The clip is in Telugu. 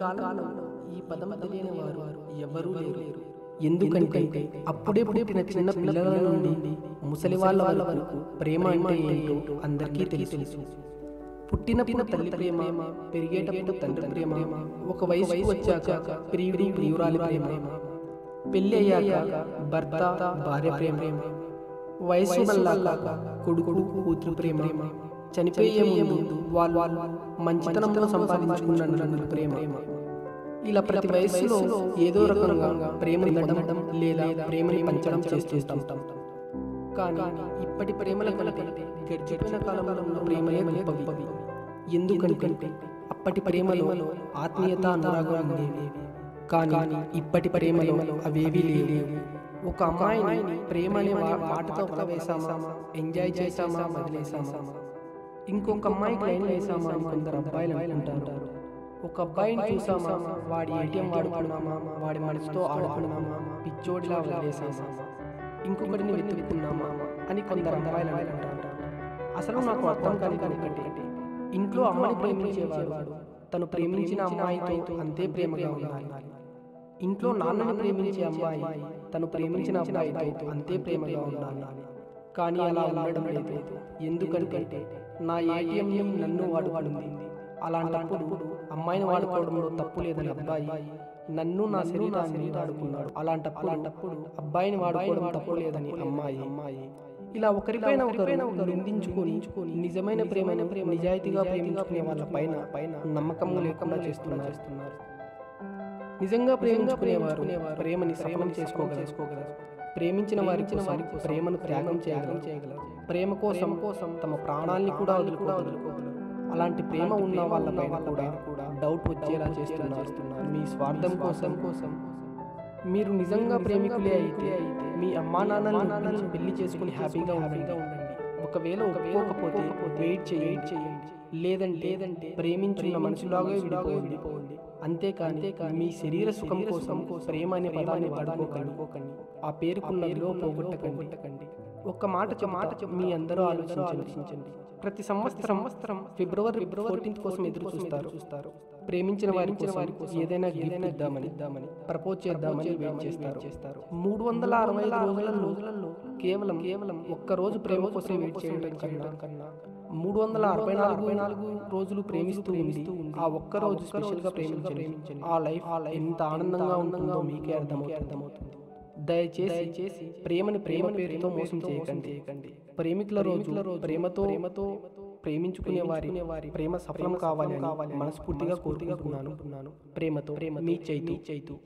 కాలంలో ఈ పదం తెలియని వారు ఎవరూ లేరు. ఎందుకంటే అప్పుడే పుట్టిన చిన్న పిల్లల నుండి ముసలి వాళ్ళ వాళ్ళ వరకు ప్రేమ అంటే ఏంటో అందరికీ తెలుసు. పుట్టినప్పుడు తల్లి ప్రేమ పెరిగేటప్పుడు తండ్రి ప్రేమ ఒక వయసు వచ్చాక ప్రియుడి ప్రియురాలి ప్రేమ పెళ్ళి అయ్యాక భర్త భార్య ప్రేమ వయసు మళ్ళాక కొడుకు కూతురు ప్రేమ. చనిపోయే ముందు వాళ్ళు వాళ్ళు మంచితనంలో సంపాదించుకున్న నలుగురు ప్రేమ. ఇలా ప్రతి వయస్సులో ఏదో రకంగా ప్రేమని పొందడం లేదా ప్రేమని పంచడం చేస్తుంటాం కానీ ఇప్పటి ప్రేమల కంటే గడిచిపోయిన కాలంలో ఉన్న ప్రేమలే గొప్పవి. ఎందుకంటే అప్పటి ప్రేమలో ఆత్మీయత అనురాగం ఉండేవి. కానీ ఇప్పటి ప్రేమలో అవేవీ లేవు. ఒక అమ్మాయిని ప్రేమ అనే మాటతో వలవేశామా ఎంజాయ్ చేశామా? వదిలేసామా ఇంకొక అమ్మాయికి లైన్ వేసామా కొందరు అబ్బాయిలు అనుకుంటారు? ఒక అబ్బాయిని చూసామా? వాడి ఏటీఎం వాడుకున్నామా? వాడి మనసుతో ఆడుకున్నామా? పిచ్చోడిలా వదిలేసామా? ఇంకొకటిని వెతుక్కున్నామా అని కొందరు అమ్మాయిలు అనుకుంటారు. అసలు నాకు అర్థం కాని కనుకంటే ఇంట్లో అమ్మని ప్రేమించేవాడు. తను ప్రేమించిన అమ్మాయితో అంతే ప్రేమగా ఉండాలి. ఇంట్లో నాన్నని ప్రేమించే అమ్మాయి తను ప్రేమించిన అబ్బాయితో అంతే ప్రేమగా ఉండాలి. కానీ అలా ఉండడం లేదు. ఎందుకంటే నా ఏటీఎం నన్ను వాడుకుంది. అలాంటప్పుడు అమ్మాయిని వాడుకోవడంలో తప్పు లేదని అబ్బాయి నన్ను నా శరీరాన్ని వాడుకున్నాడు. అలాంటప్పుడు అబ్బాయిని వాడుకోవడం తప్పు లేదని అమ్మాయి. అమ్మాయి. ఇలా ఒకరిపైన ఒకరు నిందించుకొని నిజమైన ప్రేమైన ప్రేమ నిజాయితీగా ప్రేమించుకునే వాళ్ళ పైన పైన నమ్మకం లేకుండా చేస్తున్నారు. నిజంగా ప్రేమించుకునేవారు ప్రేమని సఫలం చేసుకోగలరు. ప్రేమించిన వారికి వారికి ప్రేమను త్యాగం చేయగలరు. చేయగలరు. ప్రేమ కోసం కోసం తమ ప్రాణాల్ని కూడా వదులుకోగలరు. అలాంటి ప్రేమ ఉన్న వాళ్ళ పైన కూడా డౌట్ వచ్చేలా చేస్తున్నారు. మీ స్వార్థం కోసం కోసం. మీరు నిజంగా ప్రేమికులే అయితే మీ అమ్మా నాన్నలను పెళ్ళి చేసుకుని హ్యాపీగా ఉండండి. ఒకవేళ ఒప్పుకోకపోతే వెయిట్ చేయండి. లేదంటే లేదంటే ప్రేమించున్న మనసులాగా విడిపోండి అంతేకాని మీ శరీర సుఖం కోసం ప్రేమ అనే పదాన్ని వాడుకోకండి. ఆ పేరుకున్న విలువ పోగొట్టకండి. ఒక్క మాట చె- మాట మీ అందరూ ఆలోచించండి. ప్రతి సంవత్సరం సంవత్సరం ఫిబ్రవరి ఫోర్టీన్త్ కోసం ఎదురు చూస్తారు. చూస్తారు. ప్రేమించిన వారికి వారికి ఏదైనా గిఫ్ట్ ఇద్దామని ఇద్దామని ప్రపోజ్ చేద్దామని వెయిట్ చేస్తారు. చేస్తారు. మూడు వందల అరవై ఐదు రోజుల రోజులలో కేవలం కేవలం ఒక్క రోజు ప్రేమ కోసం వెయిట్ చేయడం కన్నా మూడు వందల అరవై నాలుగు నాలుగు రోజులు ప్రేమిస్తూ ఉండి ఆ ఒక్క రోజు స్పెషల్గా ప్రేమించండి. ఆ లైఫ్ ఆ లైఫ్ ఎంత ఆనందంగా ఉంటుందో మీకే అర్థమవుతుంది. అర్థమవుతుంది. దయచేసి చేసి ప్రేమని ప్రేమ పేరుతో మోసం చేయకండి. చేయకండి. ప్రేమికుల రోజు ప్రేమతో ప్రేమతో ప్రేమించుకునే వారి వారి ప్రేమ సఫలం కావాలి కావాలి మనస్ఫూర్తిగా కోరుకుంటున్నాను. ప్రేమతో ప్రేమ మీ చైతు చైతు